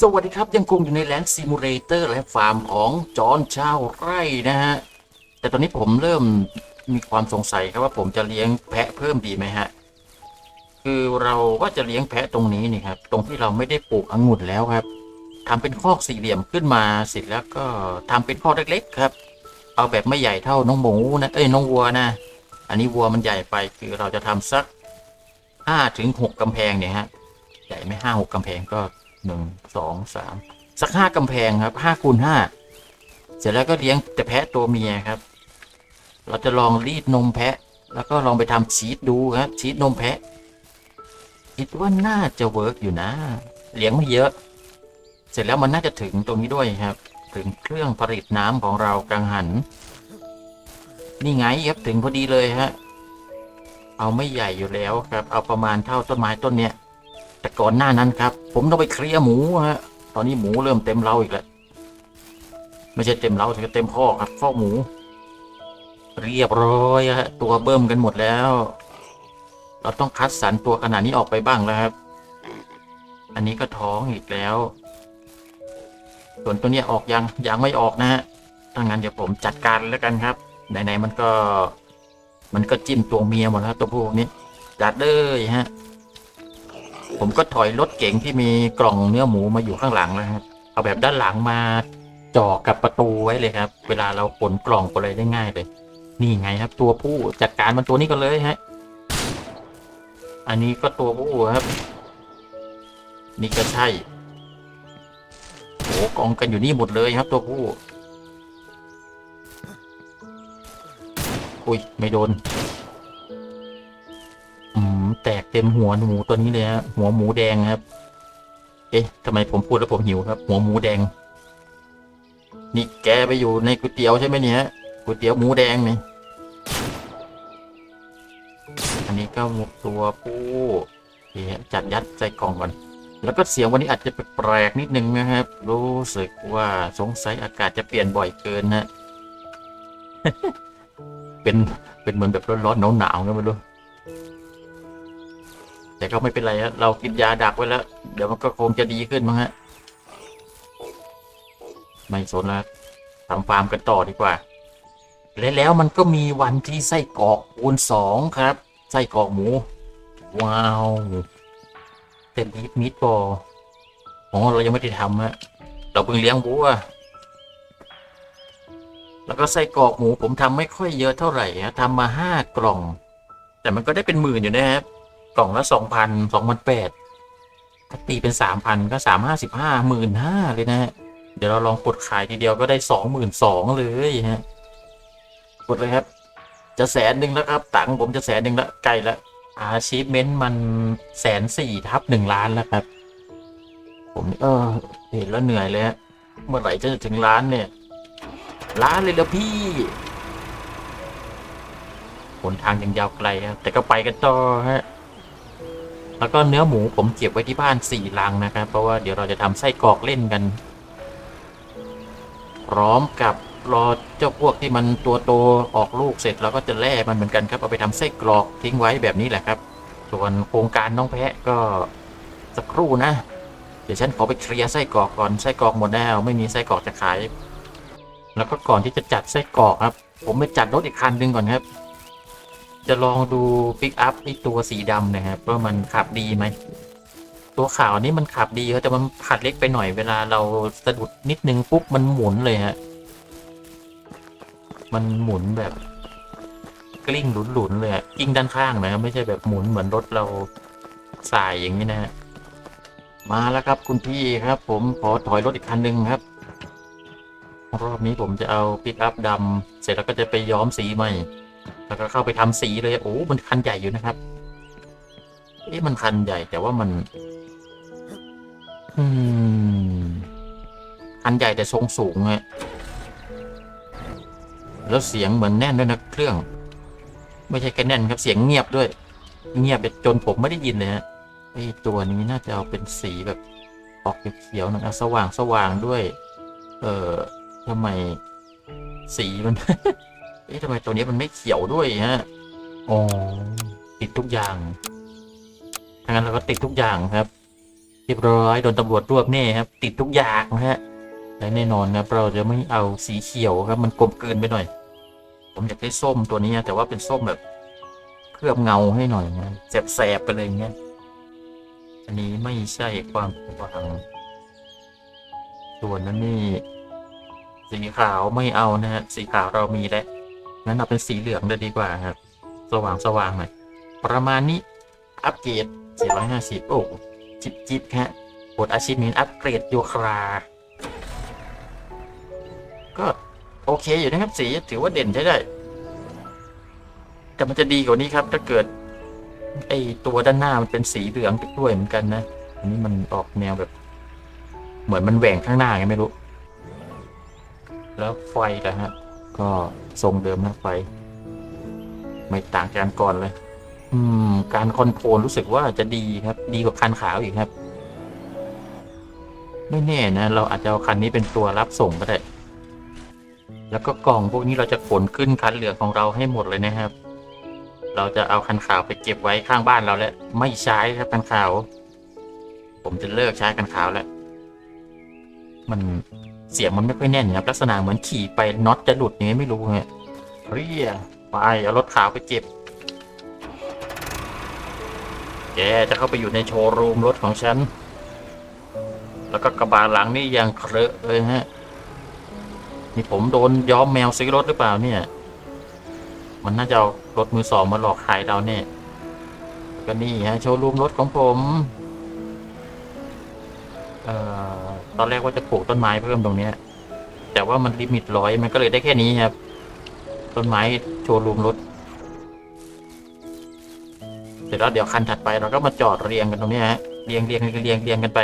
สวัสดีครับยังคงอยู่ในแลนด์ซิมูเลเตอร์และฟาร์มของจอห์นชาวไร่นะฮะ แต่ตอนนี้ผมเริ่มมีความสงสัยครับว่าผมจะเลี้ยงแพะเพิ่มดีไหมฮะ คือเราก็จะเลี้ยงแพะตรงนี้นี่ครับ ตรงที่เราไม่ได้ปลูกองุ่นแล้วครับทำเป็นคอกสี่เหลี่ยมขึ้นมาเสร็จแล้วก็ทำเป็นคอกเล็กๆครับ เอาแบบไม่ใหญ่เท่าน้องหมูนะเอ้ยน้องวัวนะ อันนี้วัวมันใหญ่ไปคือเราจะทำสักห้าถึงหกกำแพงเนี่ยฮะใหญ่ไม่ห้าหกกำแพงก็ หนึ่งสองสามสักห้ากำแพงครับห้าคูณห้าเสร็จแล้วก็เลี้ยงแต่แพะตัวเมียครับ เราจะลองรีดนมแพะ แล้วก็ลองไปทำชีสดูครับชีสนมแพะ คิดว่าน่าจะเวิร์กอยู่นะ เลี้ยงไม่เยอะ เสร็จแล้วมันน่าจะถึงตรงนี้ด้วยครับ ถึงเครื่องผลิตน้ำของเรากังหัน นี่ไงครับถึงพอดีเลยฮะเอาไม่ใหญ่อยู่แล้วครับ เอาประมาณเท่าต้นไม้ต้นเนี้ย แต่ก่อนหน้านั้นครับ ผมต้องไปเคลียร์หมูฮะตอนนี้หมูเริ่มเต็มเล้าอีกแล้วไม่ใช่เต็มเล้าแต่เต็มข้อครับข้อกหมู เรียบร้อยฮะตัวเบิ่มกันหมดแล้ว เราต้องคัดสรรตัวขนาดนี้ออกไปบ้างแล้วครับ อันนี้ก็ท้องอีกแล้ว ส่วนตัวเนี้ยออกยังยังไม่ออกนะฮะถ้างั้นเดี๋ยวผมจัดการแล้วกันครับไหนๆมันก็ มันก็จิ้มตัวเมียหมดแล้วตัวพวกนี้จัดเลยฮะ ผมก็ถอยรถเก๋งที่มีกล่องเนื้อหมูมาอยู่ข้างหลังแล้วครับเอาแบบด้านหลังมาจ่อกับประตูไว้เลยครับ เวลาเราขนกล่องอะไรได้ง่ายเลย นี่ไงครับ ตัวผู้จัดการมันตัวนี้ก็เลยฮะ อันนี้ก็ตัวผู้ครับ นี่ก็ใช่โอ้กองกันอยู่นี่หมดเลยครับ ตัวผู้อุ้ยไม่โดน เต็มหัวหมูตัวนี้เลยฮะหัวหมูแดงครับ เอ๊ะทำไมผมพูดแล้วผมหิวครับ หัวหมูแดง นี่แกไปอยู่ในก๋วยเตี๋ยวใช่ไหมเนี่ยก๋วยเตี๋ยวหมูแดงนี่อันนี้ก็หมกตัวผู้โอเคจัดยัดใส่กล่องก่อนแล้วก็เสียงวันนี้อาจจะแปลกนิดนึงนะครับ รู้สึกว่าสงสัยอากาศจะเปลี่ยนบ่อยเกินนะเป็นเป็นเหมือนแบบร้อนๆหนาวๆกันไม่รู้ แต่ก็ไม่เป็นไรฮะเรากินยาดักไว้แล้ว เดี๋ยวมันก็คงจะดีขึ้นมั้งฮะ ไม่สนแล้วทำฟาร์มกันต่อดีกว่า และแล้วมันก็มีวันที่ไส้กรอกคูณสองครับ ไส้กรอกหมู ว้าวเต็มมิดมิดบออ๋อเรายังไม่ได้ทำฮะเราเพิ่งเลี้ยงวัวแล้วก็ไส้กรอกหมูผมทำไม่ค่อยเยอะเท่าไหร่ฮะทำมาห้ากล่อง แต่มันก็ได้เป็นหมื่นอยู่นะครับ กล่องละสองพันสองพันแปดถ้าตีเป็นสามพันก็สามห้าสิบห้าหมื่นห้าเลยนะฮะ เดี๋ยวเราลองกดขายทีเดียวก็ได้สองหมื่นสองเลยฮะ กดเลยครับ จะแสนหนึ่งแล้วครับ ตังค์ผมจะแสนหนึ่งแล้วใกล้แล้วอาชีพเมนต์มันแสนสี่ทับหนึ่งล้านแล้วครับ ผมเออเห็นแล้วเหนื่อยเลยฮะ เมื่อไหร่จะถึงล้านเนี่ย ล้านเลยแล้วพี่หนทางยังยาวไกลครับแต่ก็ไปกันต่อฮะ แล้วก็เนื้อหมูผมเก็บไว้ที่บ้านสี่ลังนะครับ เพราะว่าเดี๋ยวเราจะทำไส้กรอกเล่นกัน พร้อมกับรอเจ้าพวกที่มันตัวโตออกลูกเสร็จเราก็จะแล่มันเหมือนกันครับเอาไปทำไส้กรอกทิ้งไว้แบบนี้แหละครับ ส่วนโครงการน้องแพะก็สักครู่นะ เดี๋ยวฉันขอไปเคลียร์ไส้กรอกก่อนไส้กรอกหมดแล้วไม่มีไส้กรอกจะขาย แล้วก็ก่อนที่จะจัดไส้กรอกครับ ผมไปจัดรถอีกคันหนึ่งก่อนครับ จะลองดูปิกอัพไอตัวสีดำนะครับว่ามันขับดีไหม ตัวขาวนี่มันขับดีครับแต่มันขัดเล็กไปหน่อยเวลาเราสะดุดนิดนึงปุ๊บมันหมุนเลยฮะ มันหมุนแบบ กลิ้งหลุนๆเลยอะกลิ้งด้านข้างนะครับไม่ใช่แบบหมุนเหมือนรถเราสายอย่างนี้นะฮะมาแล้วครับคุณพี่ครับ ผมขอถอยรถอีกคันหนึ่งครับ รอบนี้ผมจะเอาปิกอัพดำเสร็จแล้วก็จะไปย้อมสีใหม่ แล้วก็เข้าไปทำสีเลย โอ้ มันคันใหญ่อยู่นะครับ เอ๊ะมันคันใหญ่แต่ว่ามัน อืม คันใหญ่แต่ทรงสูงอะแล้วเสียงเหมือนแน่นด้วยนะเครื่อง ไม่ใช่แค่แน่นครับเสียงเงียบด้วย เงียบจนผมไม่ได้ยินเลยฮะไอ้ตัวนี้น่าจะเอาเป็นสีแบบออกเขียวๆหนะสว่างสว่างด้วย เออทำไมสีมัน เอ๊ะทำไมตัวนี้มันไม่เขียวด้วยฮะ อ๋อ ติดทุกอย่างถ้างั้นเราก็ติดทุกอย่างครับ เรียบร้อยโดนตำรวจรวบแน่ครับ ติดทุกอย่างนะฮะ และแน่นอนครับเราจะไม่เอาสีเขียวครับ มันกลมกลืนไปหน่อย ผมอยากได้ส้มตัวนี้แต่ว่าเป็นส้มแบบเคลือบเงาให้หน่อยนะแสบๆไปเลยเงี้ย อันนี้ไม่ใช่ความหวังส่วนนั้นนี่สีขาวไม่เอานะฮะ สีขาวเรามีแล้ว งั้นเอาเป็นสีเหลืองเลยดีกว่าครับ สว่างสว่างหน่อยประมาณนี้อัปเกรด450 โอ้จิบจิบฮะกดอาชีพนี้อัปเกรดโยครา ก็โอเคอยู่นะครับสีถือว่าเด่นใช้ได้ แต่มันจะดีกว่านี้ครับ ถ้าเกิด ไอตัวด้านหน้ามันเป็นสีเหลืองไปด้วยเหมือนกันนะ อันนี้มันออกแนวแบบ เหมือนมันแหว่งข้างหน้าไงไม่รู้ แล้วไฟนะฮะ ก็ทรงเดิมนะไฟ ไม่ต่างจากก่อนเลย อืม การคอนโทรลรู้สึกว่าจะดีครับ ดีกว่าคันขาวอีกครับ ไม่แน่นะ เราอาจจะเอาคันนี้เป็นตัวรับส่งก็ได้ แล้วก็กล่องพวกนี้เราจะขนขึ้นคันเหลืองของเราให้หมดเลยนะครับ เราจะเอาคันขาวไปเก็บไว้ข้างบ้านเราแล้วไม่ใช้ครับคันขาว ผมจะเลิกใช้คันขาวแล้ว มัน เสียงมันไม่ค่อยแน่นครับลักษณะเหมือนขี่ไปน็อตจะหลุดยังไงไม่รู้ฮะเรียไปเอารถขาวไปเก็บแกจะเข้าไปอยู่ในโชว์รูมรถของฉัน แล้วก็กระบะหลังนี่ยังเคอะเลยฮะ นี่ผมโดนย้อมแมวซื้อรถหรือเปล่าเนี่ย มันน่าจะเอารถมือสองมาหลอกขายเราเนี่ย ก็นี่ฮะโชว์รูมรถของผม เอ่อ ตอนแรกว่าจะปลูกต้นไม้เพิ่มตรงเนี้ย แต่ว่ามันลิมิตร้อยมันก็เลยได้แค่นี้ครับ ต้นไม้โชว์รูมรถเสร็จแล้วเดี๋ยวคันถัดไปเราก็มาจอดเรียงกันตรงนี้ฮะเรียงเรียงเรียงเรียงเรียงกันไป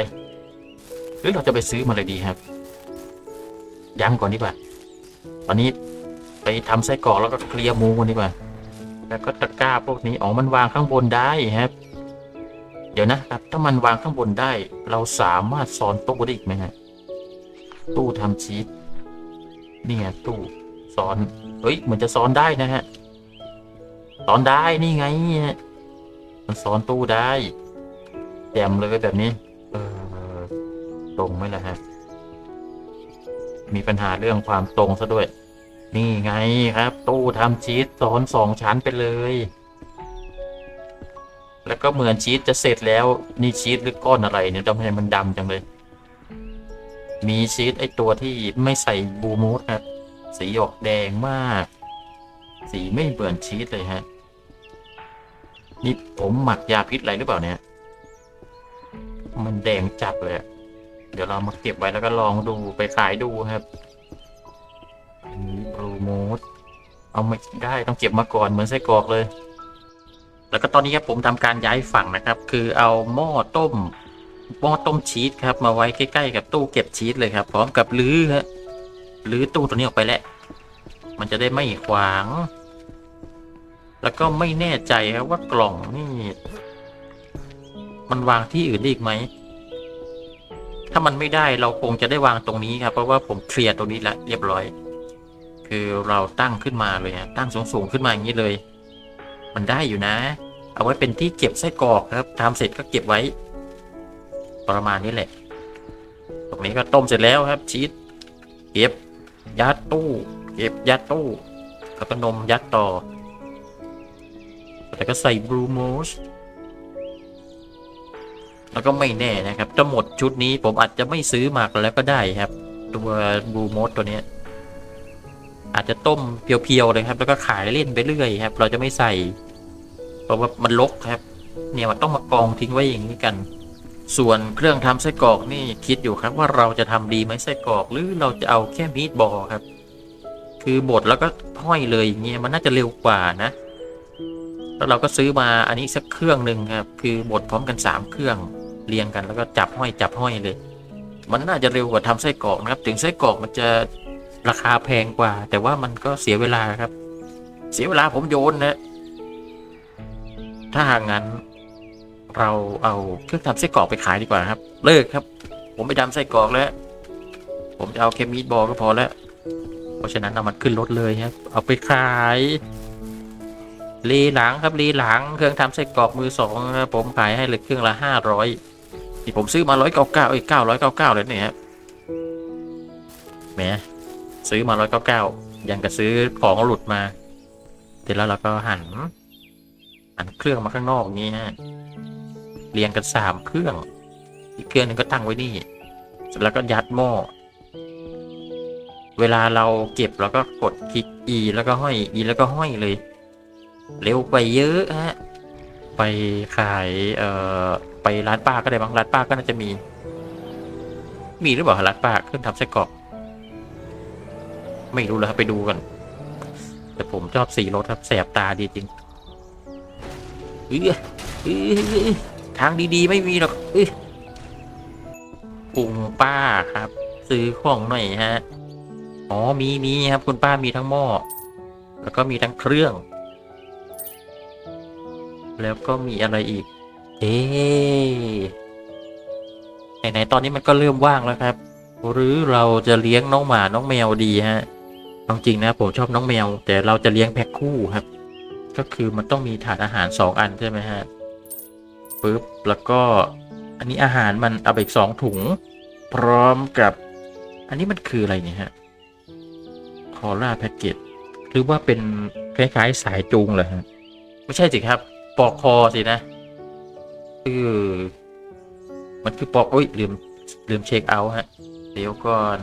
หรือเราจะไปซื้อมาเลยดีครับยังก่อนดีกว่าตอนนี้ไปทำไส้กรอกแล้วก็เคลียร์มูกันดีกว่าแล้วก็ตะกร้าพวกนี้อ๋อมันวางข้างบนได้ครับ เดี๋ยวนะครับ ถ้ามันวางข้างบนได้ เราสามารถซ้อนตู้ได้อีกไหมฮะ ตู้ทำชีสเนี่ยตู้ซ้อน เฮ้ยเหมือนจะซ้อนได้นะฮะ ซ้อนได้นี่ไง มันซ้อนตู้ได้แจมเลยแบบนี้ เออตรงไหมล่ะฮะ มีปัญหาเรื่องความตรงซะด้วย นี่ไงครับ ตู้ทำชีสซ้อนสองชั้นไปเลย แล้วก็เหมือนชีสจะเสร็จแล้วนี่ชีสหรือก้อนอะไรเนี่ยทำไมมันดำจังเลย มีชีสไอตัวที่ไม่ใส่บูมูสครับสีออกแดงมาก สีไม่เหมือนชีสเลยฮะ นี่ผมหมักยาพิษอะไรหรือเปล่าเนี่ย มันแดงจัดเลยเดี๋ยวเรามาเก็บไว้แล้วก็ลองดูไปขายดูครับบลูมูสเอาไม่ได้ต้องเก็บมาก่อนเหมือนไส้กรอกเลย แล้วก็ตอนนี้ครับผมทำการย้ายฝั่งนะครับ คือเอาหม้อต้มหม้อต้มชีสครับ มาไว้ใกล้ๆกับตู้เก็บชีสเลยครับ พร้อมกับลื้อฮะลื้อตู้ตัวนี้ออกไปแล้วมันจะได้ไม่ขวาง แล้วก็ไม่แน่ใจครับว่ากล่องนี่ มันวางที่อื่นได้อีกไหม ถ้ามันไม่ได้เราคงจะได้วางตรงนี้ครับ เพราะว่าผมเคลียร์ตรงนี้แล้วเรียบร้อย คือเราตั้งขึ้นมาเลยฮะตั้งสูงๆขึ้นมาอย่างนี้เลย มันได้อยู่นะ เอาไว้เป็นที่เก็บไส้กรอกครับทำเสร็จก็เก็บไว้ ประมาณนี้แหละ ตรงนี้ก็ต้มเสร็จแล้วครับชีสเก็บยัดตู้ เก็บยัดตู้แล้วก็นมยัดต่อแล้วก็ใส่บลูโมสแล้วก็ไม่แน่นะครับจะหมดชุดนี้ผมอาจจะไม่ซื้อมาแล้วก็ได้ครับ ตัวบลูโมสตัวเนี้ย อาจจะต้มเพียวๆเลยครับ แล้วก็ขายเล่นไปเรื่อยครับ เราจะไม่ใส่ เพราะว่ามันลกครับ เนี่ยมันต้องมากองทิ้งไว้อย่างนี้กัน ส่วนเครื่องทำไส้กรอกนี่คิดอยู่ครับว่าเราจะทำดีไหมไส้กรอกหรือเราจะเอาแค่มีดบอครับ คือบดแล้วก็ห้อยเลยอย่างเงี้ยมันน่าจะเร็วกว่านะ แล้วเราก็ซื้อมาอันนี้สักเครื่องหนึ่งครับคือบดพร้อมกันสามเครื่องเรียงกันแล้วก็จับห้อยจับห้อยเลย มันน่าจะเร็วกว่าทำไส้กรอกนะครับ ถึงไส้กรอกมันจะ ราคาแพงกว่า แต่ว่ามันก็เสียเวลาครับ เสียเวลาผมโยนนะ ถ้าหากงั้น เราเอาเครื่องทำไส้กรอกไปขายดีกว่าครับ เลิกครับ ผมไม่ทำไส้กรอกแล้ว ผมจะเอาแค่มีดบอลก็พอแล้ว เพราะฉะนั้นเอามันขึ้นรถเลยครับ เอาไปขายลีหลังครับลีหลังเครื่องทำไส้กรอกมือสองผมขายให้เลยเครื่องละห้าร้อยที่ผมซื้อมาร้อยเก้าเก้าเอ้ยเก้าร้อยเก้าเก้าเลยเนี่ยครับแหม ซื้อมาร้อยเก้าเก้ายังกับซื้อของหลุดมาเสร็จแล้วเราก็หัน หันเครื่องมาข้างนอกนี้ฮะเรียงกันสามเครื่อง อีกเครื่องหนึงก็ตั้งไว้นี่เสร็จแล้วก็ยัดหม้อเวลาเราเก็บเราก็กดคลิก E แล้วก็ห้อย E แล้วก็ห้อยเลย เร็วไปเยอะฮะไปขายเอ่อไปร้านป้าก็ได้บางร้านป้าก็น่าจะมี มีหรือเปล่าร้านป้าเครื่องทำไส้กรอก ไม่รู้เลยครับไปดูกัน แต่ผมชอบสีรถครับแสบตาดีจริงเอยเอยเอยทางดีๆ ไม่มีหรอกเอยปุ่งป้าครับ ซื้อของหน่อยฮะ อ๋อมีมีครับคุณป้ามีทั้งหม้อแล้วก็มีทั้งเครื่อง แล้วก็มีอะไรอีก เอ๊ไหนๆตอนนี้มันก็เริ่มว่างแล้วครับ หรือเราจะเลี้ยงน้องหมาน้องแมวดีฮะ เอาจริงนะผมชอบน้องแมว แต่เราจะเลี้ยงแพ็คคู่ครับ ก็คือมันต้องมีถาดอาหารสองอันใช่ไหมฮะปึ๊บแล้วก็อันนี้อาหารมันเอาไปอีกสองถุง พร้อมกับ อันนี้มันคืออะไรเนี่ยฮะคอล่าแพ็กเกจหรือว่าเป็นคล้ายๆสายจูงเหรอฮะไม่ใช่สิครับ ปอกคอสินะเออมันคือปอกโอ้ยลืมลืมเช็คเอาท์ฮะเดี๋ยวก่อน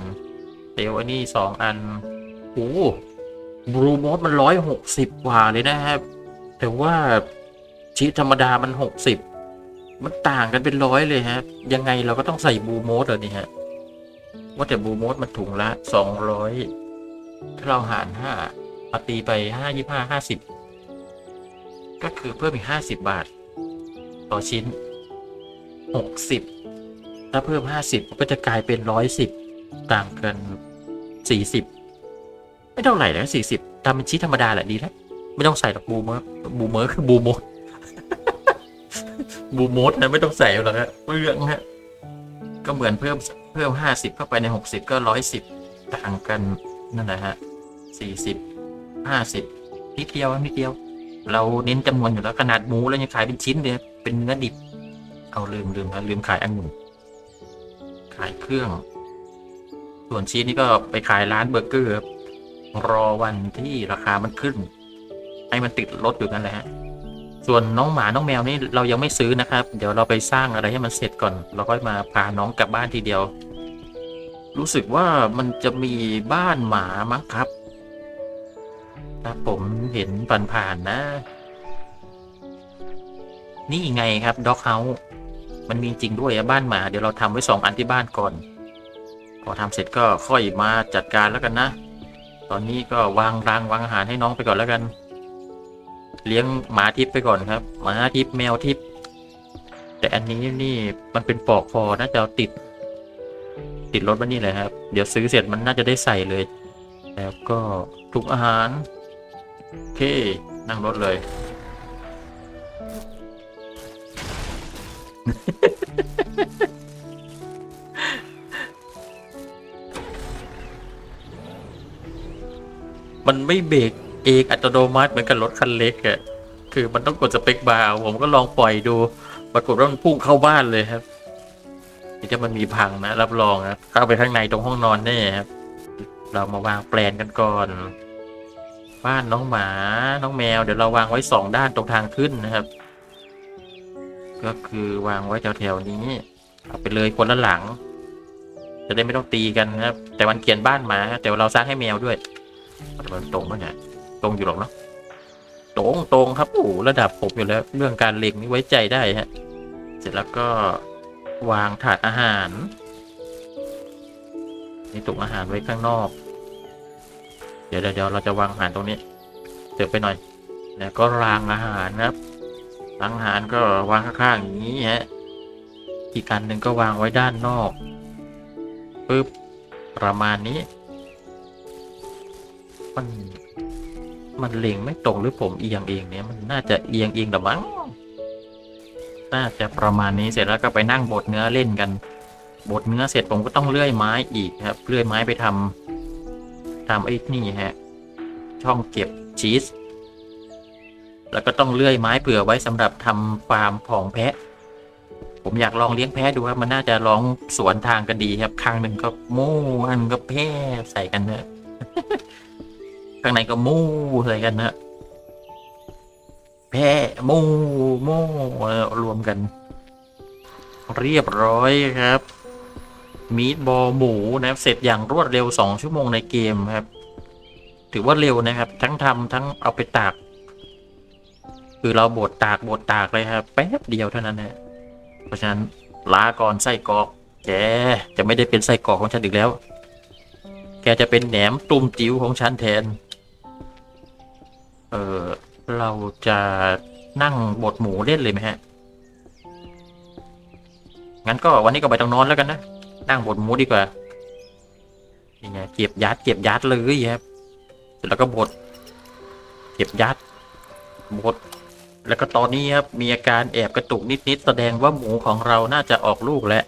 เดี๋ยวอันนี้สองอัน โอ้บลูมอสมันร้อยหกสิบกว่าเลยนะครับ แต่ว่าชีธรรมดามันหกสิบมันต่างกันเป็นร้อยเลยฮะ ยังไงเราก็ต้องใส่บูมอสเลยนี่ฮะ ว่าแต่บูมอสมันถุงละสองร้อยถ้าเราหารห้าเอาตีไปห้ายี่ห้าห้าสิบก็คือเพิ่มอีกห้าสิบบาท ต่อชิ้นหกสิบถ้าเพิ่มห้าสิบก็จะกลายเป็นร้อยสิบต่างกันสี่สิบ ไม่เท่าไหร่นะสี่สิบทำเป็นชิ้ธรรมดาแหละดีแล้วไม่ต้องใส่หรอกบูเมอร์บูเมอร์คือบูโมดบูโมดนะไม่ต้องใส่หรอกฮะเปลืองฮะก็เหมือนเพิ่มเพิ่มห้าสิบเข้าไปในหกสิบก็ร้อยสิบต่างกันนั่นแหละฮะสี่สิบห้าสิบนิดเดียวนิดเดียว เราเน้นจำนวนอยู่แล้วขนาดหมูแล้วยังขายเป็นชิ้นเลยเป็นเนื้อดิบ เอาลืมลืมครับลืมขายองุ่นขายเครื่อง ส่วนชีสนี่ก็ไปขายร้านเบอร์เกอร์ รอวันที่ราคามันขึ้น ให้มันติดลดอยู่นั่นแหละฮะส่วนน้องหมาน้องแมวนี่เรายังไม่ซื้อนะครับ เดี๋ยวเราไปสร้างอะไรให้มันเสร็จก่อน เราค่อยมาพาน้องกลับบ้านทีเดียว รู้สึกว่ามันจะมีบ้านหมามั้งครับถ้าผมเห็นผ่านๆนะ นี่ไงครับด็อกเฮาส์มันมีจริงด้วยอะบ้านหมา เดี๋ยวเราทำไว้สองอันที่บ้านก่อน พอทำเสร็จก็ค่อยมาจัดการแล้วกันนะ ตอนนี้ก็วางรางวางอาหารให้น้องไปก่อนแล้วกัน เลี้ยงหมาทิพย์ไปก่อนครับ หมาทิพย์แมวทิพย์แต่อันนี้นี่มันเป็นปลอกคอน่าจะติด ติดรถมานี่เลยครับ เดี๋ยวซื้อเสร็จมันน่าจะได้ใส่เลย แล้วก็ถุงอาหารโอเค นั่งรถเลย มันไม่เบรกเองอัตโนมัติเหมือนกับรถคันเล็กอะคือมันต้องกดสเปคบาร์ผมก็ลองปล่อยดู ปรากฏว่ามันพุ่งเข้าบ้านเลยครับนี่จะมันมีพังนะ รับรองนะเข้าไปข้างในตรงห้องนอนแน่ครับ เรามาวางแปลนกันก่อน บ้านน้องหมา น้องแมว เดี๋ยวเราวางไว้สองด้านตรงทางขึ้นนะครับ ก็คือวางไว้แถวๆนี้ เอาไปเลยคนละหลัง จะได้ไม่ต้องตีกันนะครับ แต่มันเขียนบ้านหมา แต่เราสร้างให้แมวด้วย มันตรงปะเนี่ยตรงอยู่หรอกเนาะตรงตรงครับโอ้ระดับผมอยู่แล้ว เรื่องการเล็งนี่ไว้ใจได้ฮะ เสร็จแล้วก็วางถาดอาหาร นี่ตุกอาหารไว้ข้างนอก เดี๋ยวเดี๋ยวเราจะวางอาหารตรงนี้เติมไปหน่อยแล้วก็รางอาหารครับรางอาหารก็วางข้างๆอย่างนี้ฮะอีกอันหนึ่งก็วางไว้ด้านนอกปึ๊บประมาณนี้ มัน มันเล็งไม่ตรงหรือผมเอียงเองเนี่ยมันน่าจะเอียงเองแต่มั้งน่าจะประมาณนี้เสร็จแล้วก็ไปนั่งบดเนื้อเล่นกัน บดเนื้อเสร็จผมก็ต้องเลื่อยไม้อีกครับ เลื่อยไม้ไปทำทำไอ้นี่ฮะ ช่องเก็บชีส แล้วก็ต้องเลื่อยไม้เผื่อไว้สำหรับทำฟาร์มของแพะผผมอยากลองเลี้ยงแพะดูครับมันน่าจะร้องสวนทางกันดีครับ ข้างหนึ่งก็โม่อันก็แพะใส่กันเนอะ ข้างในก็โม่ใส่กันเนอะแพะโม่โม่รวมกัน เรียบร้อยครับ มีดบอลหมูนะครับเสร็จอย่างรวดเร็วสองชั่วโมงในเกมครับ ถือว่าเร็วนะครับ ทั้งทำทั้งเอาไปตาก คือเราบดตากบดตากเลยครับ แป๊บเดียวเท่านั้นนะเพราะฉะนั้นลาก่อนไส้กรอกแกจะไม่ได้เป็นไส้กรอกของฉันอีกแล้ว แกจะเป็นแหนมตุ่มจิ๋วของฉันแทน ออเราจะนั่งบดหมูเล่นเลยไหมฮะ งั้นก็วันนี้ก็ไปต้องนอนแล้วกันนะ นั่งบดหมูดีกว่านี่ไงเก็บยัดเก็บยัดเลยครับเสร็จแล้วก็บด เก็บยัดบด แล้วก็ตอนนี้ครับมีอาการแอบกระตุกนิดๆแสดงว่าหมูของเราน่าจะออกลูกแล้ว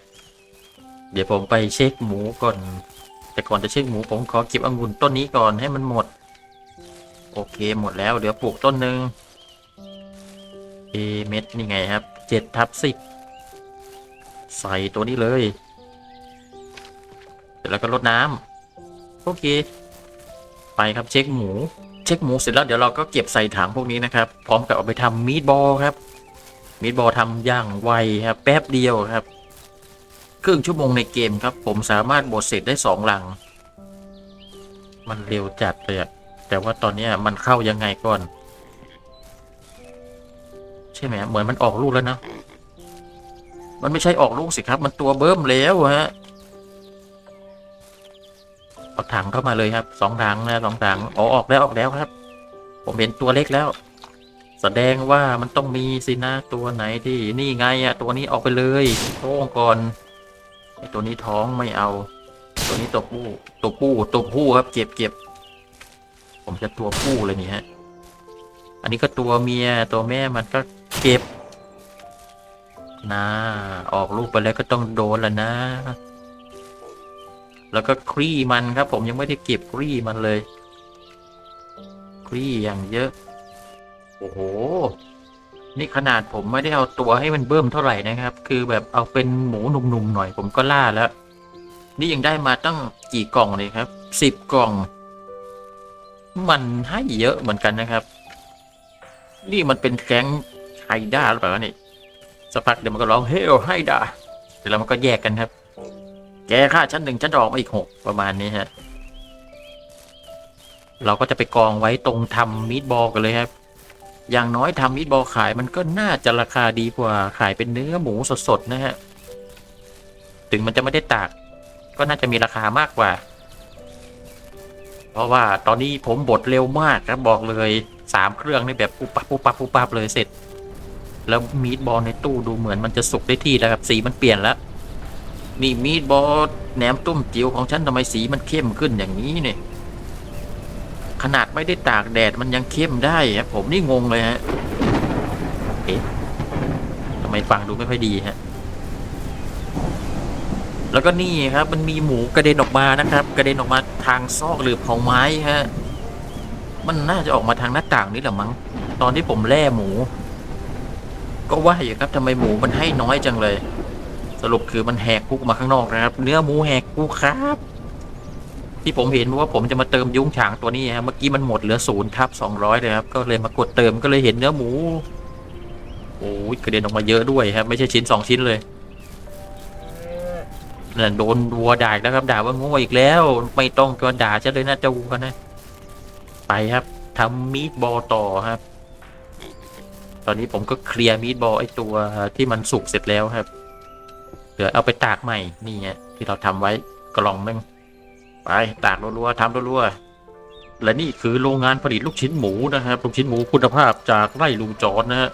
เดี๋ยวผมไปเช็คหมูก่อน แต่ก่อนจะเช็คหมูผมขอเก็บองุ่นต้นนี้ก่อนให้มันหมด โอเคหมดแล้วเดี๋ยวปลูกต้นหนึ่งเอเม็ดนี่ไงครับเจ็ดทับสิบใส่ตัวนี้เลยเสร็จแล้วก็รดน้ำโอเค ไปครับเช็คหมู เช็คหมูเสร็จแล้วเดี๋ยวเราก็เก็บใส่ถังพวกนี้นะครับ พร้อมกับเอาไปทำมีดบอลครับ มีดบอลทำอย่างไวครับ แป๊บเดียวครับ ครึ่งชั่วโมงในเกมครับ ผมสามารถบดเสร็จได้สองหลัง มันเร็วจัดเลยอะ แต่ว่าตอนเนี้ยมันเข้ายังไงก่อน ใช่ไหมเหมือนมันออกลูกแล้วนะ มันไม่ใช่ออกลูกสิครับ มันตัวเบิ่มแล้วฮะเอาถังเข้ามาเลยครับสองถังนะสองถังอ๋อออกแล้วออกแล้วครับ ผมเห็นตัวเล็กแล้ว แสดงว่ามันต้องมีสินะตัวไหนที่นี่ไงอะตัวนี้ออกไปเลยโท้งก่อนไอตัวนี้ท้องไม่เอา ตัวนี้ตัวผู้ตัวผู้ตัวผู้ครับเก็บเก็บ ผมจะตัวผู้เลยนี่ฮะ อันนี้ก็ตัวเมียตัวแม่มันก็เก็บนะออกลูกไปแล้วก็ต้องโดนแล้วนะ แล้วก็ครี่มันครับ ผมยังไม่ได้เก็บครี่มันเลยครี่อย่างเยอะ โอ้โห นี่ขนาดผมไม่ได้เอาตัวให้มันเบิ่มเท่าไหร่นะครับ คือแบบเอาเป็นหมูหนุ่มๆหน่อย ผมก็ล่าแล้ว นี่ยังได้มาตั้งกี่กล่องเลยครับสิบกล่อง มันให้เยอะเหมือนกันนะครับ นี่มันเป็นแก๊งไฮด้าหรือเปล่าเนี่ยสักพักเดี๋ยวมันก็ร้องเฮลไฮด้าเสร็จแล้วมันก็แยกกันครับ แกค่าชั้นหนึ่งชั้นออกมาอีกหกประมาณนี้ฮะเราก็จะไปกองไว้ตรงทำมีดบอลกันเลยครับ อย่างน้อยทำมีดบอลขายมันก็น่าจะราคาดีกว่าขายเป็นเนื้อหมูสดๆนะฮะ ถึงมันจะไม่ได้ตาก ก็น่าจะมีราคามากกว่า เพราะว่าตอนนี้ผมบดเร็วมากครับบอกเลยสามเครื่องนี่แบบปุ๊บปั๊บปุ๊บปั๊บปุ๊บปั๊บเลยเสร็จ แล้วมีดบอลในตู้ดูเหมือนมันจะสุกได้ที่แล้วครับสีมันเปลี่ยนแล้วนี่มีดบอลแหนมตุ้มจิ๋วของฉันทำไมสีมันเข้มขึ้นอย่างนี้เนี่ยขนาดไม่ได้ตากแดดมันยังเข้มได้ครับผมนี่งงเลยฮะเอ๊ะทำไมฟังดูไม่ค่อยดีฮะ แล้วก็นี่ครับ มันมีหมูกระเด็นออกมานะครับ กระเด็นออกมาทางซอกหรือของไม้ฮะมันน่าจะออกมาทางหน้าต่างนี่แหละมั้งตอนที่ผมแล่หมู ก็ว่าอยู่ครับทำไมหมูมันให้น้อยจังเลย สรุปคือมันแหกคุกมาข้างนอกนะครับ เนื้อหมูแหกคุกครับ ที่ผมเห็นว่าผมจะมาเติมยุ้งฉางตัวนี้ฮะเมื่อกี้มันหมดเหลือศูนย์ทับสองร้อยเลยครับ ก็เลยมากดเติมก็เลยเห็นเนื้อหมูโอ้ยกระเด็นออกมาเยอะด้วยครับ ไม่ใช่ชิ้นสองชิ้นเลย นั่นโดนวัวด่าแล้วครับด่าว่าโง่อีกแล้ว ไม่ต้องก็ด่าฉันเลยนะเจ้าวัวนะ ไปครับทำมีดบอลต่อครับ ตอนนี้ผมก็เคลียร์มีดบอลไอตัวที่มันสุกเสร็จแล้วครับเดี๋ยวเอาไปตากใหม่นี่ไงที่เราทำไว้กล่องหนึงไปตากรัวๆทำรัวๆและนี่คือโรงงานผลิตลูกชิ้นหมูนะครับลูกชิ้นหมูคุณภาพจากไร่ลุงจอดนะฮะ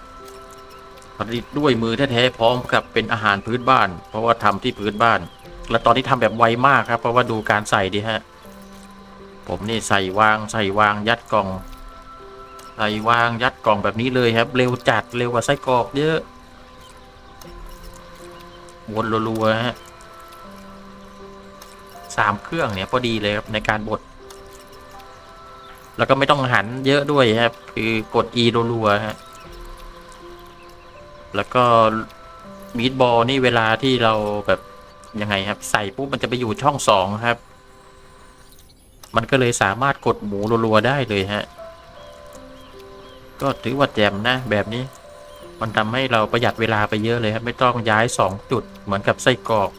ผลิตด้วยมือแท้ๆพร้อมกับเป็นอาหารพื้นบ้าน เพราะว่าทำที่พื้นบ้าน และตอนนี้ทำแบบไวมากครับ เพราะว่าดูการใส่ดิฮะ ผมนี่ใส่วางใส่วางยัดกล่อง ใส่วางยัดกล่องแบบนี้เลยครับ เร็วจัดเร็วกว่าไส้กรอกเยอะ วนรัวๆฮะสามเครื่องเนี่ยพอดีเลยครับในการบด แล้วก็ไม่ต้องหันเยอะด้วยครับ คือกด E รัวๆฮะ แล้วก็มีดบอลนี่เวลาที่เราแบบ ยังไงครับ ใส่ปุ๊บมันจะไปอยู่ช่องสองครับ มันก็เลยสามารถกดหมูรัวๆได้เลยฮะ ก็ถือว่าแจ่มนะแบบนี้ มันทำให้เราประหยัดเวลาไปเยอะเลยครับ ไม่ต้องย้ายสองจุดเหมือนกับไส้กรอก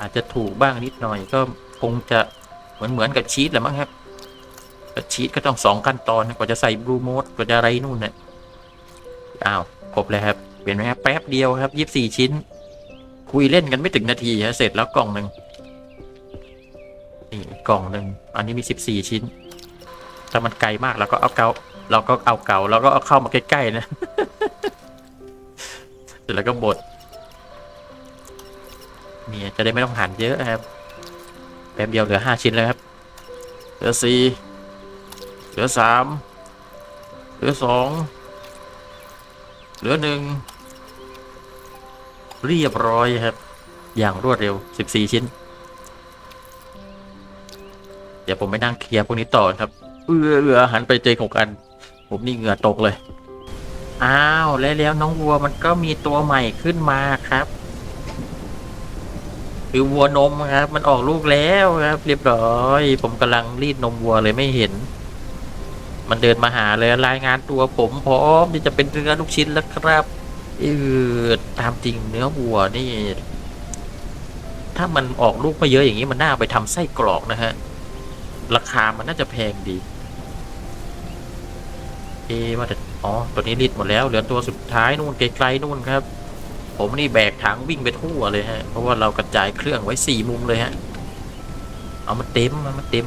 อาจจะถูกบ้างนิดหน่อยก็คงจะเหมือนเหมือนกับชีสแหละมั้งครับชีสก็ต้องสองขั้นตอนกว่าจะใส่บลูโมดกว่าจะอะไรนู่นเนี่ยอ้าวครบแล้วครับเปลี่ยนไหมครับแป๊บเดียวครับยี่สิบสี่ชิ้น คุยเล่นกันไม่ถึงนาทีฮะเสร็จแล้วกล่องหนึ่งนี่กล่องหนึ่งอันนี้มีสิบสี่ชิ้น ถ้ามันไกลมากเราก็เอาเกาเราก็เอาเก่าเราก็เอาเข้ามาใกล้ๆนะเสร็จแล้วก็บดเนี่ยจะได้ไม่ต้องหันเยอะครับแป๊บเดียวเหลือห้าชิ้นแล้วครับเหลือสี่เหลือสามเหลือสองเหลือหนึ่ง เรียบร้อยครับ อย่างรวดเร็วสิบสี่ชิ้น เดี๋ยวผมไปนั่งเคลียร์พวกนี้ต่อครับ เอือเอือหันไปเจอหกอัน ผมนี่เหงื่อตกเลย อ้าวแล้วแล้วน้องวัวมันก็มีตัวใหม่ขึ้นมาครับ คือวัวนมครับ มันออกลูกแล้วครับ เรียบร้อย ผมกำลังรีดนมวัวเลยไม่เห็นมันเดินมาหาเลยรายงานตัวผมพร้อมที่จะเป็นเนื้อลูกชิ้นแล้วครับ เออตามจริงเนื้อวัวนี่ ถ้ามันออกลูกมาเยอะอย่างนี้มันน่าไปทำไส้กรอกนะฮะ ราคามันน่าจะแพงดี เอว่าแต่อ๋อตัวนี้รีดหมดแล้วเหลือตัวสุดท้ายนู่นไกลๆนู่นครับ ผมนี่แบกถังวิ่งไปทั่วเลยฮะ เพราะว่าเรากระจายเครื่องไว้สี่มุมเลยฮะ เอามันเต็มมันเต็ม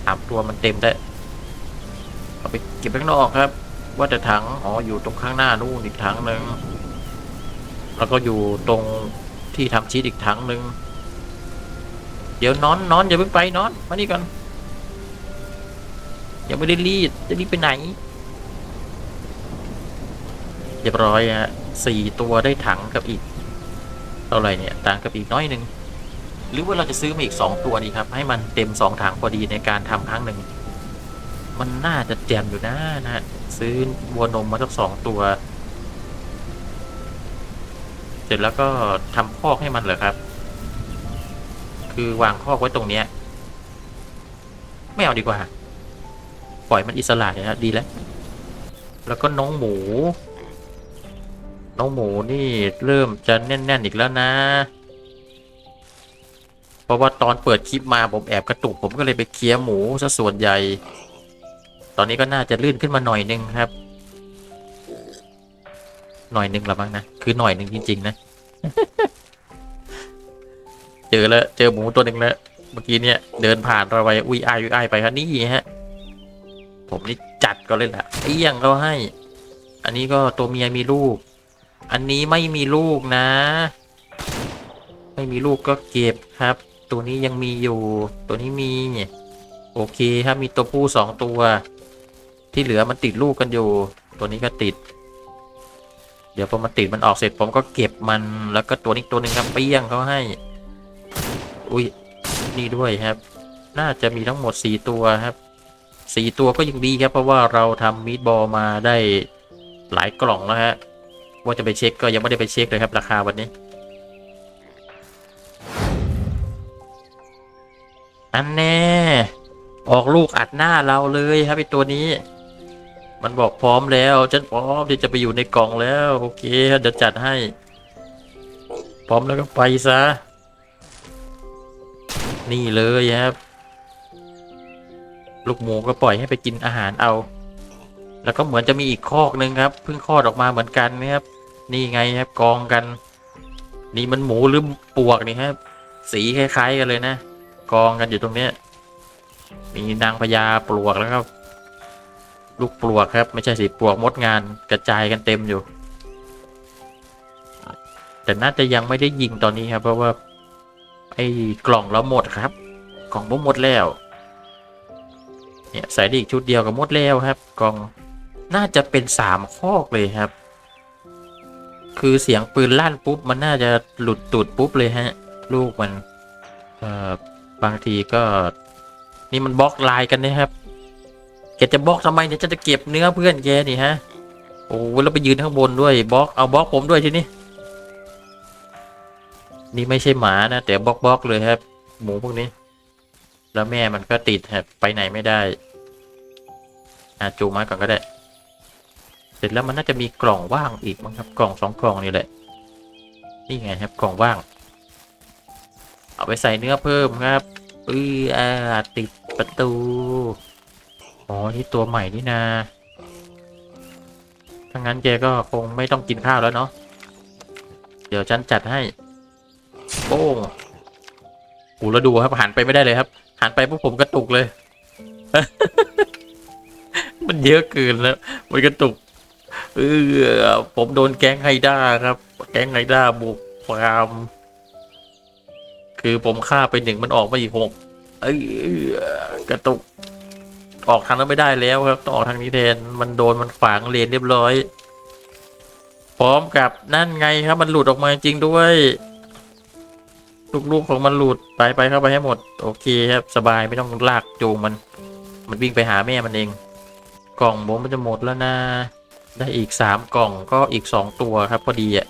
สามตัวมันเต็มได้เอาไปเก็บข้างนอกครับ ว่าแต่ถังอ๋ออยู่ตรงข้างหน้านู่นอีกถังหนึ่งแล้วก็อยู่ตรงที่ทำชีสอีกถังหนึ่งเดี๋ยวนอนนอนอย่าเพิ่งไปนอนมานี่ก่อนยังไม่ได้รีดจะรีบไปไหนเรียบร้อยฮะสี่ตัวได้ถังกับอีกเท่าไรเนี่ยต่างกับอีกน้อยหนึ่งหรือว่าเราจะซื้อมาอีกสองตัวดีครับ ให้มันเต็มสองถังพอดีในการทำครั้งหนึ่ง มันน่าจะแจมอยู่นะนะฮะซื้อวัวนมมาสักสองตัว เสร็จแล้วก็ทำคอกให้มันเหรอครับ คือวางคอกไว้ตรงเนี้ยไม่เอาดีกว่า ปล่อยมันอิสระนะฮะดีแล้ว แล้วก็น้องหมู น้องหมูนี่เริ่มจะแน่น ๆ อีกแล้วนะ เพราะว่าตอนเปิดคลิปมาผมแอบกระตุกผมก็เลยไปเคลียร์หมูซะส่วนใหญ่ ตอนนี้ก็น่าจะลื่นขึ้นมาหน่อยนึงครับ หน่อยนึงละบ้างนะ คือหน่อยหนึ่งจริง ๆ นะ เจอแล้วเจอหมูตัวหนึ่งแล้ว เมื่อกี้เนี่ย เดินผ่านเราไปอุ้ยอายอุ้ยอายไปครับนี่ฮะ ผมนี่จัดก็เลยแหละเอี้ยงเขาให้ อันนี้ก็ตัวเมียมีลูก อันนี้ไม่มีลูกนะ ไม่มีลูกก็เก็บครับ ตัวนี้ยังมีอยู่ ตัวนี้มีโอเคครับมีตัวผู้สองตัว ที่เหลือมันติดลูกกันอยู่ ตัวนี้ก็ติด เดี๋ยวพอมันติดมันออกเสร็จผมก็เก็บมันแล้วก็ตัวนี้ตัวหนึ่งครับเปี้ยงเขาให้ อุ้ยนี่ด้วยครับ น่าจะมีทั้งหมดสี่ตัวครับสี่ตัวก็ยังดีครับ เพราะว่าเราทำมีดบอลมาได้หลายกล่องแล้วฮะว่าจะไปเช็คก็ยังไม่ได้ไปเช็คเลยครับ ราคาวันนี้ อันแน่ ออกลูกอัดหน้าเราเลยครับไอตัวนี้ มันบอกพร้อมแล้ว ฉันพร้อมที่จะไปอยู่ในกล่องแล้ว โอเคเดี๋ยวจัดให้ พร้อมแล้วก็ไปซะ นี่เลยครับลูกหมูก็ปล่อยให้ไปกินอาหารเอา แล้วก็เหมือนจะมีอีกคอกหนึ่งครับเพิ่งคลอดออกมาเหมือนกันนะครับ นี่ไงครับกองกัน นี่มันหมูหรือปวกนี่ครับ สีคล้ายๆกันเลยนะ กองกันอยู่ตรงเนี้ยมีนางพญาปลวกแล้วก็ ลูกปลวกครับ ไม่ใช่สีปลวกมดงานกระจายกันเต็มอยู่ แต่น่าจะยังไม่ได้ยิงตอนนี้ครับ เพราะว่า ไอ้กล่องเราหมดครับ กล่องผมหมดแล้ว เนี่ยใส่ได้อีกชุดเดียวกับหมดแล้วครับ กล่องน่าจะเป็นสามคอกเลยครับ คือเสียงปืนลั่นปุ๊บ มันน่าจะหลุดตูดปุ๊บเลยฮะ ลูกมันเอ่อบางทีก็ นี่มันบล็อกไลน์กันนะครับ กจะบล็อกทำไมเนี่ยจะจะเก็บเนื้อเพื่อนแกนี่ฮะ โอ้แล้วไปยืนข้างบนด้วยบล็อกเอาบล็อกผมด้วยทีนี้นี่ไม่ใช่หมานะแต่บล็อกบล็อกเลยครับ หมูพวกนี้ แล้วแม่มันก็ติดครับไปไหนไม่ได้อาจูมาก่อนก็ได้ เสร็จแล้วมันน่าจะมีกล่องว่างอีกมั้งครับ กล่องสองกล่องนี่แหละ นี่ไงครับกล่องว่าง เอาไปใส่เนื้อเพิ่มครับอืออาติดประตู อ๋อ นี่ตัวใหม่นี่นาถ้างั้นแกก็คงไม่ต้องกินข้าวแล้วเนาะ เดี๋ยวฉันจัดให้ โป้งโอ้แล้วดูครับหันไปไม่ได้เลยครับ หันไปพวกผมกระตุกเลย มันเยอะเกินแล้ว มันกระตุก เออ ผมโดนแก๊งไฮด้าครับ แก๊งไฮด้าบุกความคือผมฆ่าไปหนึ่งมันออกมาอีกหกเอ้ยกระตุก ออกทางนั้นไม่ได้แล้วครับต้องออกทางนี้แทนมันโดนมันฝังเลนเรียบร้อย พร้อมกับนั่นไงครับมันหลุดออกมาจริงด้วยลูกๆของมันหลุดไปไปเข้าไปให้หมด โอเคครับสบายไม่ต้องลากจูงมัน มันวิ่งไปหาแม่มันเอง กล่องผมมันจะหมดแล้วนะได้อีกสามกล่องก็อีกสองตัวครับพอดีอะ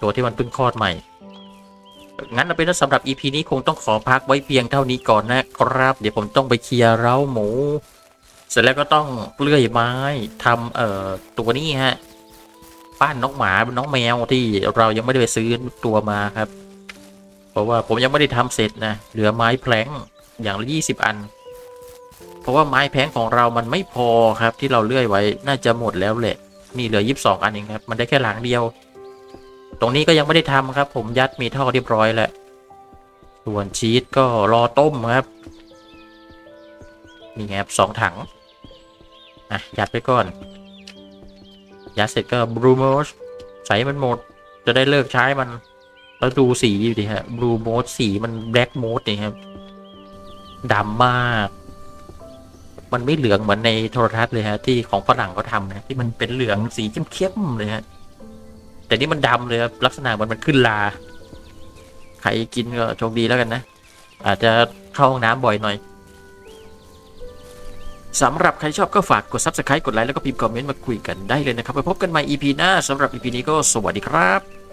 ตัวที่มันเพิ่งคลอดใหม่งั้นเอาเป็นว่าสำหรับ EP นี้คงต้องขอพักไว้เพียงเท่านี้ก่อนนะครับ เดี๋ยวผมต้องไปเคลียร์เล้าหมู สร็จแล้วก็ต้องเลื่อยไม้ทำเอ่อตัวนี้ฮะป้านน้องหมาเป็นน้องแมวที่เรายังไม่ได้ไปซื้อตัวมาครับ เพราะว่าผมยังไม่ได้ทำเสร็จนะเหลือไม้แพลงอย่างละยี่สิบอัน เพราะว่าไม้แพลงของเรามันไม่พอครับ ที่เราเลื่อยไว้น่าจะหมดแล้วแหละนี่เหลือยี่สิบสองอันเองครับ มันได้แค่หลังเดียว ตรงนี้ก็ยังไม่ได้ทำครับ ผมยัดมีท่อเรียบร้อยแล้วส่วนชีสก็รอต้มครับนี่ครับสองถัง อะ ยัดไปก่อน ยัดเสร็จก็บลูโมสใส่มันหมด จะได้เลิกใช้มัน แล้วดูสีดิฮะบลูโมสสีมันแบล็กโมสนี่ครับดำมาก มันไม่เหลืองเหมือนในโทรทัศน์เลยฮะ ที่ของฝรั่งเขาทำนะที่มันเป็นเหลืองสีเข้มๆเลยฮะ แต่นี่มันดำเลยครับลักษณะมันมันขึ้นลา ใครกินก็โชคดีแล้วกันนะ อาจจะเข้าห้องน้ำบ่อยหน่อย สำหรับใครชอบก็ฝากกด subscribe กดไลค์แล้วก็พิมพ์คอมเมนต์มาคุยกันได้เลยนะครับไปพบกันใหม่ EP หน้าสำหรับ EP นี้ก็สวัสดีครับ